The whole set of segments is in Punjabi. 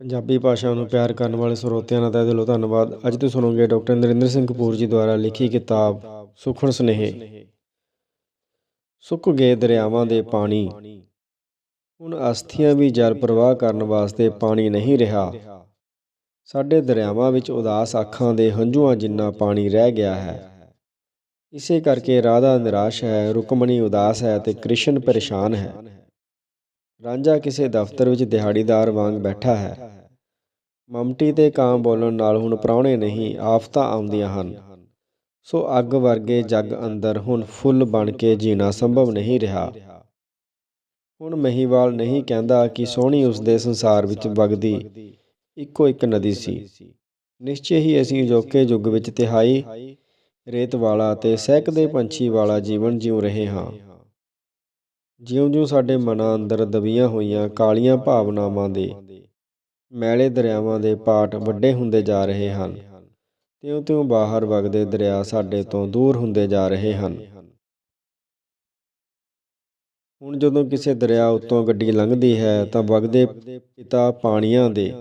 ਪੰਜਾਬੀ ਭਾਸ਼ਾ ਨੂੰ ਪਿਆਰ ਕਰਨ ਵਾਲੇ ਸਰੋਤਿਆਂ ਦਾ ਤਹਿ ਦਿਲੋਂ ਧੰਨਵਾਦ। ਅੱਜ ਤੁਸੀਂ ਸੁਣੋਗੇ ਡਾਕਟਰ ਨਰਿੰਦਰ ਸਿੰਘ ਕਪੂਰ ਜੀ ਦੁਆਰਾ ਲਿਖੀ ਕਿਤਾਬ, ਸੁਖਣ ਸੁਨੇਹੇ। ਸੁੱਕ ਗਏ ਦਰਿਆਵਾਂ ਦੇ ਪਾਣੀ। ਹੁਣ ਅਸਥੀਆਂ ਵੀ ਜਲ ਪ੍ਰਵਾਹ ਕਰਨ ਵਾਸਤੇ ਪਾਣੀ ਨਹੀਂ ਰਿਹਾ। ਸਾਡੇ ਦਰਿਆਵਾਂ ਵਿੱਚ ਉਦਾਸ ਅੱਖਾਂ ਦੇ ਹੰਝੂਆਂ ਜਿੰਨਾ ਪਾਣੀ ਰਹਿ ਗਿਆ ਹੈ। ਇਸੇ ਕਰਕੇ ਰਾਧਾ ਨਿਰਾਸ਼ ਹੈ, ਰੁਕਮਣੀ ਉਦਾਸ ਹੈ ਤੇ ਕ੍ਰਿਸ਼ਨ ਪਰੇਸ਼ਾਨ ਹੈ। ਰਾਂਝਾ ਕਿਸੇ ਦਫ਼ਤਰ ਵਿੱਚ ਦਿਹਾੜੀਦਾਰ ਵਾਂਗ ਬੈਠਾ ਹੈ। ਮਮਟੀ ਤੇ ਕਾਂ ਬੋਲਣ ਨਾਲ ਹੁਣ ਪ੍ਰਾਹੁਣੇ ਨਹੀਂ, ਆਫਤਾਂ ਆਉਂਦੀਆਂ ਹਨ। ਸੋ ਅੱਗ ਵਰਗੇ ਜੱਗ ਅੰਦਰ ਹੁਣ ਫੁੱਲ ਬਣ ਕੇ ਜੀਣਾ ਸੰਭਵ ਨਹੀਂ ਰਿਹਾ। ਹੁਣ ਮਹੀਵਾਲ ਨਹੀਂ ਕਹਿੰਦਾ ਕਿ ਸੋਹਣੀ ਉਸ ਦੇ ਸੰਸਾਰ ਵਿੱਚ ਵਗਦੀ ਇੱਕੋ ਇੱਕ ਨਦੀ ਸੀ। ਨਿਸ਼ਚੈ ਹੀ ਅਸੀਂ ਅਜੋਕੇ ਯੁੱਗ ਵਿੱਚ ਤਿਹਾਈ, ਰੇਤ ਵਾਲਾ ਤੇ ਸਹਿਕਦੇ ਪੰਛੀ ਵਾਲਾ ਜੀਵਨ ਜਿਉ ਰਹੇ ਹਾਂ। ਜਿਉਂ-ਜਿਉਂ ਸਾਡੇ ਮਨਾਂ ਅੰਦਰ ਦਬੀਆਂ ਹੋਈਆਂ ਕਾਲੀਆਂ ਭਾਵਨਾਵਾਂ ਦੇ ਮੈਲੇ ਦਰਿਆਵਾਂ ਦੇ ਪਾਟ ਵੱਡੇ ਹੁੰਦੇ ਜਾ ਰਹੇ ਹਨ। ਤਿਉਂ-ਤਿਉਂ ਬਾਹਰ ਵਗਦੇ ਦਰਿਆ ਸਾਡੇ ਤੋਂ ਦੂਰ ਹੁੰਦੇ ਜਾ ਰਹੇ ਹਨ। ਹੁਣ ਜਦੋਂ ਕਿਸੇ ਦਰਿਆ ਉੱਤੋਂ ਗੱਡੀ ਲੰਘਦੀ ਹੈ ਤਾਂ ਵਗਦੇ ਪਿਤਾ ਪਾਣੀਆਂ ਦੇ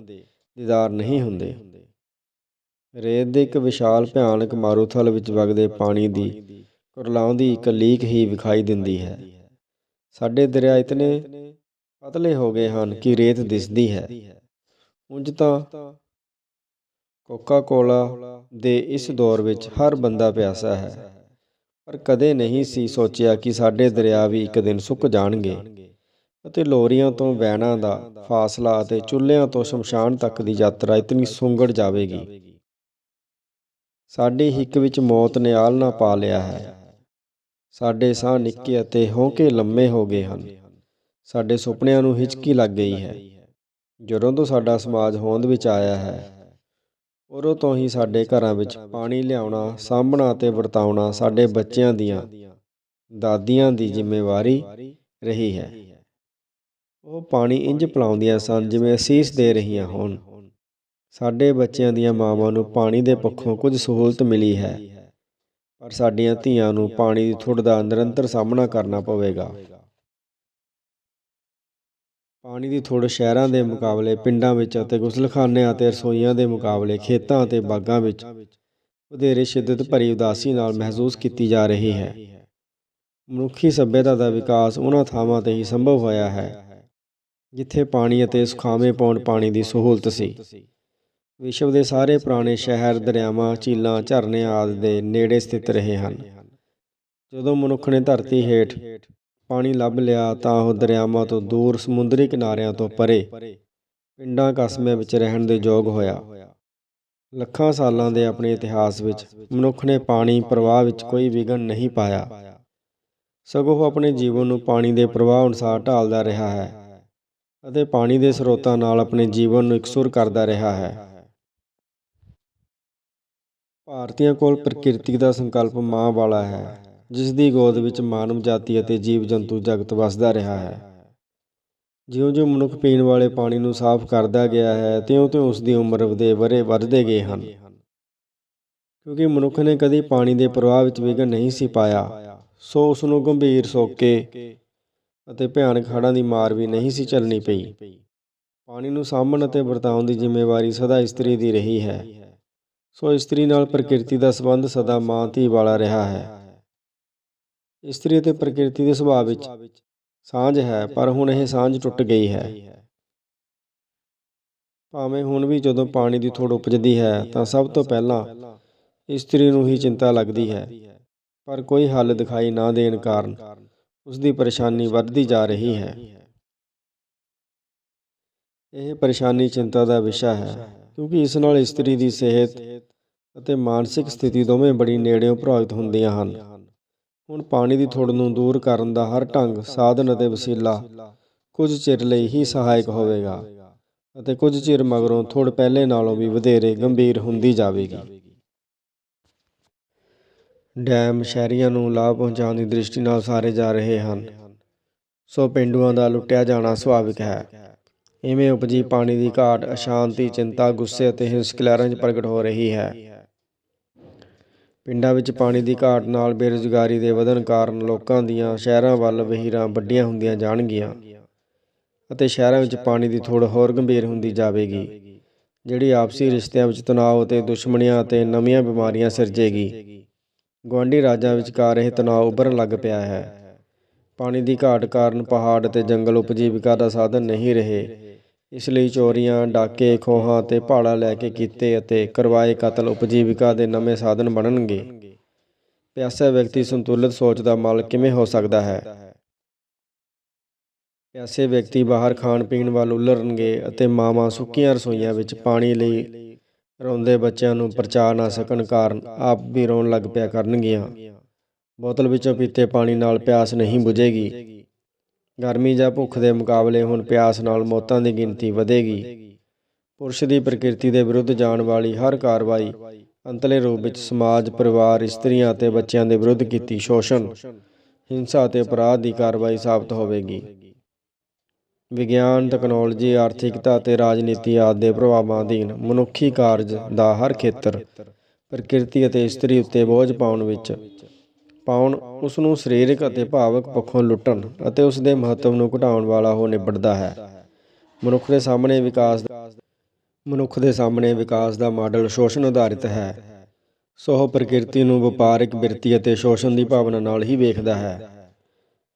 ਦੀਦਾਰ ਨਹੀਂ ਹੁੰਦੇ। ਰੇਤ ਦੇ ਇੱਕ ਵਿਸ਼ਾਲ ਭਿਆਨਕ ਮਾਰੂਥਲ ਵਿੱਚ ਵਗਦੇ ਪਾਣੀ ਦੀ ਕੁਰਲਾਉਂਦੀ ਇੱਕ ਲੀਕ ਹੀ ਵਿਖਾਈ ਦਿੰਦੀ ਹੈ। ਸਾਡੇ ਦਰਿਆ ਇਤਨੇ ਪਤਲੇ ਹੋ ਗਏ ਹਨ ਕਿ ਰੇਤ ਦਿਸਦੀ ਹੈ। ਉਂਝ ਤਾਂ ਕੋਕਾ ਕੋਲਾ ਦੇ ਇਸ ਦੌਰ ਵਿੱਚ ਹਰ ਬੰਦਾ ਪਿਆਸਾ ਹੈ। ਪਰ ਕਦੇ ਨਹੀਂ ਸੀ ਸੋਚਿਆ ਕਿ ਸਾਡੇ ਦਰਿਆ ਵੀ ਇੱਕ ਦਿਨ ਸੁੱਕ ਜਾਣਗੇ ਅਤੇ ਲੋਰੀਆਂ ਤੋਂ ਵੈਣਾ ਦਾ ਫਾਸਲਾ ਅਤੇ ਚੁੱਲ੍ਹਿਆਂ ਤੋਂ ਸ਼ਮਸ਼ਾਨ ਤੱਕ ਦੀ ਯਾਤਰਾ ਇਤਨੀ ਸੁੰਗੜ ਜਾਵੇਗੀ। ਸਾਡੀ ਹਿੱਕ ਵਿੱਚ ਮੌਤ ਨੇ ਆਲਣਾ ਪਾ ਲਿਆ ਹੈ। ਸਾਡੇ ਸਾਹ ਨਿੱਕੇ ਅਤੇ ਹੌਂਕੇ ਲੰਮੇ ਹੋ ਗਏ ਹਨ। ਸਾਡੇ ਸੁਪਨਿਆਂ ਨੂੰ ਹਿਚਕੀ ਲੱਗ ਗਈ ਹੈ। ਜਦੋਂ ਤੋਂ ਸਾਡਾ ਸਮਾਜ ਹੋਂਦ ਵਿੱਚ ਆਇਆ ਹੈ, ਉਦੋਂ ਤੋਂ ਹੀ ਸਾਡੇ ਘਰਾਂ ਵਿੱਚ ਪਾਣੀ ਲਿਆਉਣਾ, ਸਾਂਭਣਾ ਅਤੇ ਵਰਤਾਉਣਾ ਸਾਡੇ ਬੱਚਿਆਂ ਦੀਆਂ ਦਾਦੀਆਂ ਦੀ ਜ਼ਿੰਮੇਵਾਰੀ ਰਹੀ ਹੈ। ਉਹ ਪਾਣੀ ਇੰਜ ਪਿਲਾਉਂਦੀਆਂ ਸਨ ਜਿਵੇਂ ਅਸੀਸ ਦੇ ਰਹੀਆਂ ਹੋਣ। ਸਾਡੇ ਬੱਚਿਆਂ ਦੀਆਂ ਮਾਵਾਂ ਨੂੰ ਪਾਣੀ ਦੇ ਪੱਖੋਂ ਕੁਝ ਸਹੂਲਤ ਮਿਲੀ ਹੈ, ਪਰ ਸਾਡੀਆਂ ਧੀਆਂ ਨੂੰ ਪਾਣੀ ਦੀ ਥੁੜ ਦਾ ਨਿਰੰਤਰ ਸਾਹਮਣਾ ਕਰਨਾ ਪਵੇਗਾ। ਪਾਣੀ ਦੀ ਥੁੜ ਸ਼ਹਿਰਾਂ ਦੇ ਮੁਕਾਬਲੇ, ਪਿੰਡਾਂ ਵਿੱਚ ਅਤੇ ਗੁਸਲਖਾਨਿਆਂ ਅਤੇ ਰਸੋਈਆਂ ਦੇ ਮੁਕਾਬਲੇ, ਖੇਤਾਂ ਅਤੇ ਬਾਗਾਂ ਵਿੱਚ ਵਧੇਰੇ ਸ਼ਿੱਦਤ ਭਰੀ ਉਦਾਸੀ ਨਾਲ ਮਹਿਸੂਸ ਕੀਤੀ ਜਾ ਰਹੀ ਹੈ। ਮਨੁੱਖੀ ਸੱਭਿਅਤਾ ਦਾ ਵਿਕਾਸ ਉਹਨਾਂ ਥਾਵਾਂ ਤੇ ਹੀ ਸੰਭਵ ਹੋਇਆ ਹੈ, ਜਿੱਥੇ ਪਾਣੀ ਅਤੇ ਸੁਖਾਵੇਂ ਪੌਣ ਪਾਣੀ ਦੀ ਸਹੂਲਤ ਸੀ। ਵਿਸ਼ਵ ਦੇ ਸਾਰੇ ਪੁਰਾਣੇ ਸ਼ਹਿਰ, ਦਰਿਆਵਾਂ, ਝੀਲਾਂ, ਝਰਨੇ ਆਦਿ ਦੇ ਨੇੜੇ ਸਥਿਤ ਰਹੇ ਹਨ। ਜਦੋਂ ਮਨੁੱਖ ਨੇ ਧਰਤੀ ਹੇਠ ਪਾਣੀ ਲੱਭ ਲਿਆ ਤਾਂ ਉਹ ਦਰਿਆਵਾਂ ਤੋਂ ਦੂਰ ਸਮੁੰਦਰੀ ਕਿਨਾਰਿਆਂ ਤੋਂ ਪਰੇ ਪਿੰਡਾਂ ਕਸਬਿਆਂ ਵਿੱਚ ਰਹਿਣ ਦੇ ਯੋਗ ਹੋਇਆ। ਲੱਖਾਂ ਸਾਲਾਂ ਦੇ ਆਪਣੇ ਇਤਿਹਾਸ ਵਿੱਚ ਮਨੁੱਖ ਨੇ ਪਾਣੀ ਪ੍ਰਵਾਹ ਵਿੱਚ ਕੋਈ ਵਿਘਨ ਨਹੀਂ ਪਾਇਆ। ਸਗੋਂ ਉਹ ਆਪਣੇ ਜੀਵਨ ਨੂੰ ਪਾਣੀ ਦੇ ਪ੍ਰਵਾਹ ਅਨੁਸਾਰ ਢਾਲਦਾ ਰਿਹਾ ਹੈ ਅਤੇ ਪਾਣੀ ਦੇ ਸਰੋਤਾਂ ਨਾਲ ਆਪਣੇ ਜੀਵਨ ਨੂੰ ਇਕਸੁਰ ਕਰਦਾ ਰਿਹਾ ਹੈ। ਭਾਰਤੀਆਂ ਕੋਲ ਪ੍ਰਕਿਰਤੀ ਦਾ ਸੰਕਲਪ ਮਾਂ ਵਾਲਾ ਹੈ। ਜਿਸ ਦੀ ਗੋਦ ਵਿੱਚ ਮਾਨਵ ਜਾਤੀ ਅਤੇ ਜੀਵ ਜੰਤੂ ਜਗਤ ਵਸਦਾ ਰਿਹਾ ਹੈ। ਜਿਉਂ-ਜਿਉਂ ਮਨੁੱਖ ਪੀਣ ਵਾਲੇ ਪਾਣੀ ਨੂੰ ਸਾਫ਼ ਕਰਦਾ ਗਿਆ ਹੈ, ਤਿਉਂ-ਤਿਉਂ ਉਸ ਦੀ ਉਮਰ ਵਧੇ ਵਰੇ ਵੱਧਦੇ ਗਏ ਹਨ। ਕਿਉਂਕਿ ਮਨੁੱਖ ਨੇ ਕਦੀ ਪਾਣੀ ਦੇ ਪ੍ਰਵਾਹ ਵਿੱਚ ਵਿਘਨ ਨਹੀਂ ਸੀ ਪਾਇਆ, ਸੋ ਉਸ ਨੂੰ ਗੰਭੀਰ ਸੋਕੇ ਅਤੇ ਭਿਆਨਕ ਹੜ੍ਹਾਂ ਦੀ ਮਾਰ ਵੀ ਨਹੀਂ ਸੀ ਚੱਲਣੀ ਪਈ। ਪਾਣੀ ਨੂੰ ਸਾਂਭਣ ਅਤੇ ਵਰਤਾਉਣ ਦੀ ਜ਼ਿੰਮੇਵਾਰੀ ਸਦਾ ਇਸਤਰੀ ਦੀ ਰਹੀ ਹੈ। ਸੋ ਇਸਤਰੀ ਨਾਲ ਪ੍ਰਕਿਰਤੀ ਦਾ ਸੰਬੰਧ ਸਦਾ ਮਾਂ ਧੀ ਵਾਲਾ ਰਿਹਾ ਹੈ। ਇਸਤਰੀ ਅਤੇ ਪ੍ਰਕਿਰਤੀ ਦੇ ਸੁਭਾਅ ਵਿੱਚ ਸਾਂਝ ਹੈ ਪਰ ਹੁਣ ਇਹ ਸਾਂਝ ਟੁੱਟ ਗਈ ਹੈ। ਭਾਵੇਂ ਹੁਣ ਵੀ ਜਦੋਂ ਪਾਣੀ ਦੀ ਥੋੜ ਉਪਜਦੀ ਹੈ ਤਾਂ ਸਭ ਤੋਂ ਪਹਿਲਾਂ ਇਸਤਰੀ ਨੂੰ ਹੀ ਚਿੰਤਾ ਲੱਗਦੀ ਹੈ। ਪਰ ਕੋਈ ਹੱਲ ਦਿਖਾਈ ਨਾ ਦੇਣ ਕਾਰਨ ਉਸ ਦੀ ਪਰੇਸ਼ਾਨੀ ਵੱਧਦੀ ਜਾ ਰਹੀ ਹੈ। ਇਹ ਪਰੇਸ਼ਾਨੀ ਚਿੰਤਾ ਦਾ ਵਿਸ਼ਾ ਹੈ ਕਿਉਂਕਿ ਇਸ ਨਾਲ ਇਸਤਰੀ ਦੀ ਸਿਹਤ ਅਤੇ ਮਾਨਸਿਕ ਸਥਿਤੀ ਦੋਵੇਂ ਬੜੀ ਨੇੜਿਓਂ ਪ੍ਰਭਾਵਿਤ ਹੁੰਦੀਆਂ ਹਨ। ਹੁਣ ਪਾਣੀ ਦੀ ਥੋੜ ਨੂੰ ਦੂਰ ਕਰਨ ਦਾ ਹਰ ਢੰਗ ਸਾਧਨ ਅਤੇ ਵਸੀਲਾ ਕੁਝ ਚਿਰ ਲਈ ਹੀ ਸਹਾਇਕ ਹੋਵੇਗਾ ਅਤੇ ਕੁਝ ਚਿਰ ਮਗਰੋਂ ਥੁੜ ਪਹਿਲੇ ਨਾਲੋਂ ਵੀ ਵਧੇਰੇ ਗੰਭੀਰ ਹੁੰਦੀ ਜਾਵੇਗੀ। ਡੈਮ ਸ਼ਹਿਰੀਆਂ ਨੂੰ ਲਾਭ ਪਹੁੰਚਾਉਣ ਦੀ ਦ੍ਰਿਸ਼ਟੀ ਨਾਲ ਸਾਰੇ ਜਾ ਰਹੇ ਹਨ। ਸੋ ਪਿੰਡੂਆਂ ਦਾ ਲੁੱਟਿਆ ਜਾਣਾ ਸੁਭਾਵਿਕ ਹੈ। ਇਵੇਂ ਉਪਜੀ ਪਾਣੀ ਦੀ ਘਾਟ, ਅਸ਼ਾਂਤੀ, ਚਿੰਤਾ, ਗੁੱਸੇ ਅਤੇ ਹਿੰਸਕ ਲਹਿਰਾਂ 'ਚ ਪ੍ਰਗਟ ਹੋ ਰਹੀ ਹੈ। ਪਿੰਡਾਂ ਵਿੱਚ ਪਾਣੀ ਦੀ ਘਾਟ ਨਾਲ ਬੇਰੁਜ਼ਗਾਰੀ ਦੇ ਵਧਣ ਕਾਰਨ ਲੋਕਾਂ ਦੀਆਂ ਸ਼ਹਿਰਾਂ ਵੱਲ ਵਹੀਰਾਂ ਵੱਡੀਆਂ ਹੁੰਦੀਆਂ ਜਾਣਗੀਆਂ ਅਤੇ ਸ਼ਹਿਰਾਂ ਵਿੱਚ ਪਾਣੀ ਦੀ ਥੋੜ ਹੋਰ ਗੰਭੀਰ ਹੁੰਦੀ ਜਾਵੇਗੀ, ਜਿਹੜੀ ਆਪਸੀ ਰਿਸ਼ਤਿਆਂ ਵਿੱਚ ਤਣਾਅ ਅਤੇ ਦੁਸ਼ਮਣੀਆਂ ਅਤੇ ਨਵੀਆਂ ਬਿਮਾਰੀਆਂ ਸਿਰਜੇਗੀ। ਗੁਆਂਢੀ ਰਾਜਾਂ ਵਿਚਕਾਰ ਇਹ ਤਣਾਅ ਉੱਭਰਨ ਲੱਗ ਪਿਆ ਹੈ। ਪਾਣੀ ਦੀ ਘਾਟ ਕਾਰਨ ਪਹਾੜ ਅਤੇ ਜੰਗਲ ਉਪਜੀਵਿਕਾ ਦਾ ਸਾਧਨ ਨਹੀਂ ਰਹੇ। ਇਸ ਲਈ ਚੋਰੀਆਂ, ਡਾਕੇ, ਖੋਹਾਂ ਅਤੇ ਭਾੜਾ ਲੈ ਕੇ ਕੀਤੇ ਅਤੇ ਕਰਵਾਏ ਕਤਲ ਉਪਜੀਵਿਕਾ ਦੇ ਨਵੇਂ ਸਾਧਨ ਬਣਨਗੇ। ਪਿਆਸਾ ਵਿਅਕਤੀ ਸੰਤੁਲਿਤ ਸੋਚ ਦਾ ਮਾਲਕ ਕਿਵੇਂ ਹੋ ਸਕਦਾ ਹੈ? ਪਿਆਸੇ ਵਿਅਕਤੀ ਬਾਹਰ ਖਾਣ ਪੀਣ ਵੱਲ ਉਲਰਨਗੇ ਅਤੇ ਮਾਵਾਂ ਸੁੱਕੀਆਂ ਰਸੋਈਆਂ ਵਿੱਚ ਪਾਣੀ ਲਈ ਰੋਂਦੇ ਬੱਚਿਆਂ ਨੂੰ ਪਰਚਾ ਨਾ ਸਕਣ ਕਾਰਨ ਆਪ ਵੀ ਰੋਣ ਲੱਗ ਪਿਆ ਕਰਨਗੀਆਂ। ਬੋਤਲ ਵਿੱਚੋਂ ਪੀਤੇ ਪਾਣੀ ਨਾਲ ਪਿਆਸ ਨਹੀਂ ਬੁਝੇਗੀ। ਗਰਮੀ ਜਾਂ ਭੁੱਖ ਦੇ ਮੁਕਾਬਲੇ ਹੁਣ ਪਿਆਸ ਨਾਲ ਮੌਤਾਂ ਦੀ ਗਿਣਤੀ ਵਧੇਗੀ। ਪੁਰਸ਼ ਦੀ ਪ੍ਰਕਿਰਤੀ ਦੇ ਵਿਰੁੱਧ ਜਾਣ ਵਾਲੀ ਹਰ ਕਾਰਵਾਈ ਅੰਤਲੇ ਰੂਪ ਵਿੱਚ ਸਮਾਜ, ਪਰਿਵਾਰ, ਇਸਤਰੀਆਂ ਅਤੇ ਬੱਚਿਆਂ ਦੇ ਵਿਰੁੱਧ ਕੀਤੀ ਸ਼ੋਸ਼ਣ। ਹਿੰਸਾ ਅਤੇ ਅਪਰਾਧ ਦੀ ਕਾਰਵਾਈ ਸਾਬਤ ਹੋਵੇਗੀ। ਵਿਗਿਆਨ ਤਕਨਾਲੋਜੀ ਆਰਥਿਕਤਾ ਅਤੇ ਰਾਜਨੀਤੀ ਆਦਿ ਦੇ ਪ੍ਰਭਾਵਾਂ ਅਧੀਨ ਮਨੁੱਖੀ ਕਾਰਜ ਦਾ ਹਰ ਖੇਤਰ ਪ੍ਰਕਿਰਤੀ ਅਤੇ ਇਸਤਰੀ ਉੱਤੇ ਬੋਝ ਪਾਉਣ ਵਿੱਚ ਪਾਉਣ ਉਸ ਨੂੰ ਸਰੀਰਕ ਅਤੇ ਭਾਵਕ ਪੱਖੋਂ ਲੁੱਟਣ ਅਤੇ ਉਸ ਦੇ ਮਹੱਤਵ ਨੂੰ ਘਟਾਉਣ ਵਾਲਾ ਉਹ ਨਿਬੜਦਾ ਹੈ। ਮਨੁੱਖ ਦੇ ਸਾਹਮਣੇ ਵਿਕਾਸ ਮਨੁੱਖ ਦੇ ਸਾਹਮਣੇ ਵਿਕਾਸ ਦਾ ਮਾਡਲ ਸ਼ੋਸ਼ਣ ਆਧਾਰਿਤ ਹੈ। ਸੋ ਉਹ ਪ੍ਰਕਿਰਤੀ ਨੂੰ ਵਪਾਰਕ ਬਿਰਤੀ ਅਤੇ ਸ਼ੋਸ਼ਣ ਦੀ ਭਾਵਨਾ ਨਾਲ ਹੀ ਵੇਖਦਾ ਹੈ।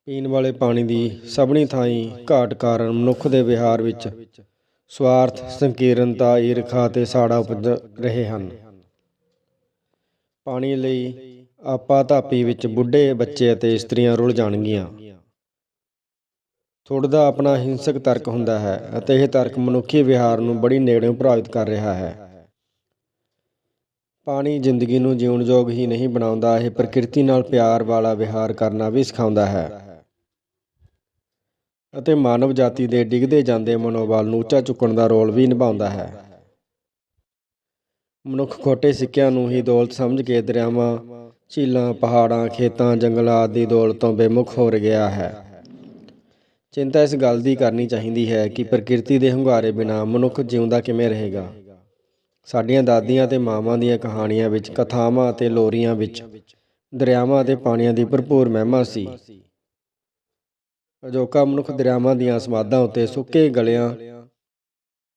ਪੀਣ ਵਾਲੇ ਪਾਣੀ ਦੀ ਸਭਣੀ ਥਾਈਂ ਘਾਟ ਕਾਰਨ ਮਨੁੱਖ ਦੇ ਵਿਹਾਰ ਵਿੱਚ ਸਵਾਰਥ, ਸੰਕੀਰਨਤਾ, ਈਰਖਾ ਅਤੇ ਸਾੜਾ ਉਪਜ ਰਹੇ ਹਨ। ਪਾਣੀ ਲਈ ਆਪਾ ਧਾਪੀ ਵਿੱਚ ਬੁੱਢੇ ਬੱਚੇ ਅਤੇ ਇਸਤਰੀਆਂ ਰੁਲ ਜਾਣਗੀਆਂ। ਥੋੜਾ ਦਾ ਆਪਣਾ ਹਿੰਸਕ ਤਰਕ ਹੁੰਦਾ ਹੈ ਅਤੇ ਇਹ ਤਰਕ ਮਨੁੱਖੀ ਵਿਹਾਰ ਨੂੰ ਬੜੀ ਨੇੜਿਓਂ ਪ੍ਰਭਾਵਿਤ ਕਰ ਰਿਹਾ ਹੈ। ਪਾਣੀ ਜ਼ਿੰਦਗੀ ਨੂੰ ਜਿਉਣ ਯੋਗ ਹੀ ਨਹੀਂ ਬਣਾਉਂਦਾ, ਇਹ ਪ੍ਰਕਿਰਤੀ ਨਾਲ ਪਿਆਰ ਵਾਲਾ ਵਿਹਾਰ ਕਰਨਾ ਵੀ ਸਿਖਾਉਂਦਾ ਹੈ। ਅਤੇ ਮਾਨਵ ਜਾਤੀ ਦੇ ਡਿੱਗਦੇ ਜਾਂਦੇ ਮਨੋਬਲ ਨੂੰ ਉੱਚਾ ਚੁੱਕਣ ਦਾ ਰੋਲ ਵੀ ਨਿਭਾਉਂਦਾ ਹੈ। ਮਨੁੱਖ ਖੋਟੇ ਸਿੱਕਿਆਂ ਨੂੰ ਹੀ ਦੌਲਤ ਸਮਝ ਕੇ ਦਰਿਆਵਾਂ ਝੀਲਾਂ, ਪਹਾੜਾਂ, ਖੇਤਾਂ, ਜੰਗਲਾਂ ਆਦਿ ਦੀ ਦੌਲਤ ਤੋਂ ਬੇਮੁਖ ਹੋ ਗਿਆ ਹੈ। ਚਿੰਤਾ ਇਸ ਗੱਲ ਦੀ ਕਰਨੀ ਚਾਹੀਦੀ ਹੈ ਕਿ ਪ੍ਰਕਿਰਤੀ ਦੇ ਹੁੰਗਾਰੇ ਬਿਨਾ ਮਨੁੱਖ ਜਿਉਂਦਾ ਕਿਵੇਂ ਰਹੇਗਾ। ਸਾਡੀਆਂ ਦਾਦੀਆਂ ਤੇ ਮਾਵਾਂ ਦੀਆਂ ਕਹਾਣੀਆਂ ਵਿੱਚ, ਕਥਾਵਾਂ ਅਤੇ ਲੋਰੀਆਂ ਵਿੱਚ, ਦਰਿਆਵਾਂ ਅਤੇ ਪਾਣੀਆਂ ਦੀ ਭਰਪੂਰ ਮਹਿਮਾ ਸੀ। ਅਜੋਕਾ ਮਨੁੱਖ ਦਰਿਆਵਾਂ ਦੀਆਂ ਸਮਾਧਾਂ ਉੱਤੇ ਸੁੱਕੇ ਗਲਿਆਂ,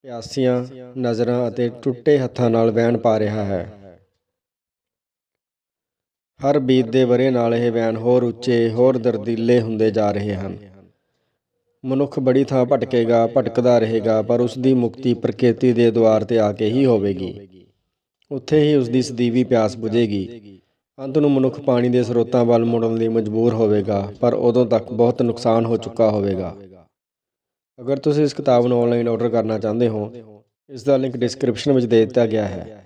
ਪਿਆਸੀਆਂ, ਨਜ਼ਰਾਂ ਅਤੇ ਟੁੱਟੇ ਹੱਥਾਂ ਨਾਲ ਵਹਿਣ ਪਾ ਰਿਹਾ ਹੈ। ਹਰ ਬੀਤਦੇ ਵਰੇ ਨਾਲ ਇਹ ਵੈਨ ਹੋਰ ਉੱਚੇ, ਹੋਰ ਦਰਦੀਲੇ ਹੁੰਦੇ ਜਾ ਰਹੇ ਹਨ। ਮਨੁੱਖ ਬੜੀ ਥਾਂ ਭਟਕੇਗਾ, ਭਟਕਦਾ ਰਹੇਗਾ, ਪਰ ਉਸ ਦੀ ਮੁਕਤੀ ਪ੍ਰਕਿਰਤੀ ਦੇ ਦੁਆਰ ਤੇ ਆ ਕੇ ਹੀ ਹੋਵੇਗੀ। ਉੱਥੇ ਹੀ ਉਸ ਦੀ ਸਦੀਵੀ ਪਿਆਸ ਬੁਝੇਗੀ। ਅੰਤ ਨੂੰ ਮਨੁੱਖ ਪਾਣੀ ਦੇ ਸਰੋਤਾਂ ਵੱਲ ਮੁੜਨ ਲਈ ਮਜਬੂਰ ਹੋਵੇਗਾ, ਪਰ ਉਦੋਂ ਤੱਕ ਬਹੁਤ ਨੁਕਸਾਨ ਹੋ ਚੁੱਕਾ ਹੋਵੇਗਾ। ਅਗਰ ਤੁਸੀਂ ਇਸ ਕਿਤਾਬ ਨੂੰ ਆਨਲਾਈਨ ਆਰਡਰ ਕਰਨਾ ਚਾਹੁੰਦੇ ਹੋ, ਇਸ ਦਾ ਲਿੰਕ ਡਿਸਕ੍ਰਿਪਸ਼ਨ ਵਿੱਚ ਦੇ ਦਿੱਤਾ ਗਿਆ ਹੈ।